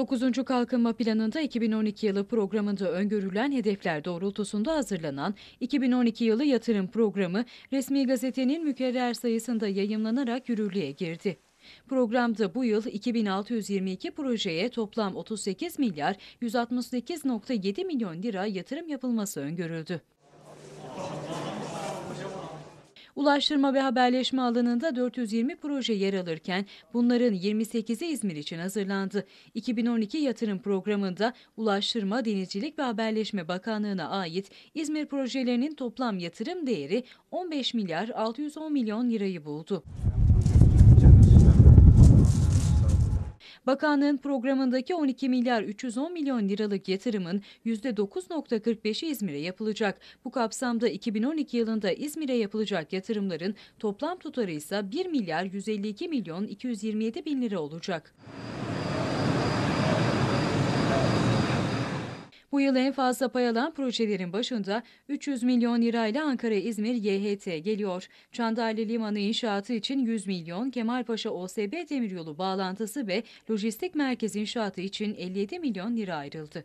9. Kalkınma Planı'nda 2012 yılı programında öngörülen hedefler doğrultusunda hazırlanan 2012 yılı yatırım programı resmi gazetenin mükerrer sayısında yayımlanarak yürürlüğe girdi. Programda bu yıl 2622 projeye toplam 38 milyar 168.7 milyon lira yatırım yapılması öngörüldü. Ulaştırma ve haberleşme alanında 420 proje yer alırken bunların 28'i İzmir için hazırlandı. 2012 yatırım programında Ulaştırma, Denizcilik ve Haberleşme Bakanlığı'na ait İzmir projelerinin toplam yatırım değeri 15 milyar 610 milyon lirayı buldu. Bakanlığın programındaki 12 milyar 310 milyon liralık yatırımın %9.45'i İzmir'e yapılacak. Bu kapsamda 2012 yılında İzmir'e yapılacak yatırımların toplam tutarı ise 1 milyar 152 milyon 227 bin lira olacak. Bu yıl en fazla pay alan projelerin başında 300 milyon lirayla Ankara-İzmir YHT geliyor. Çandarlı Limanı inşaatı için 100 milyon, Kemalpaşa OSB demiryolu bağlantısı ve lojistik merkez inşaatı için 57 milyon lira ayrıldı.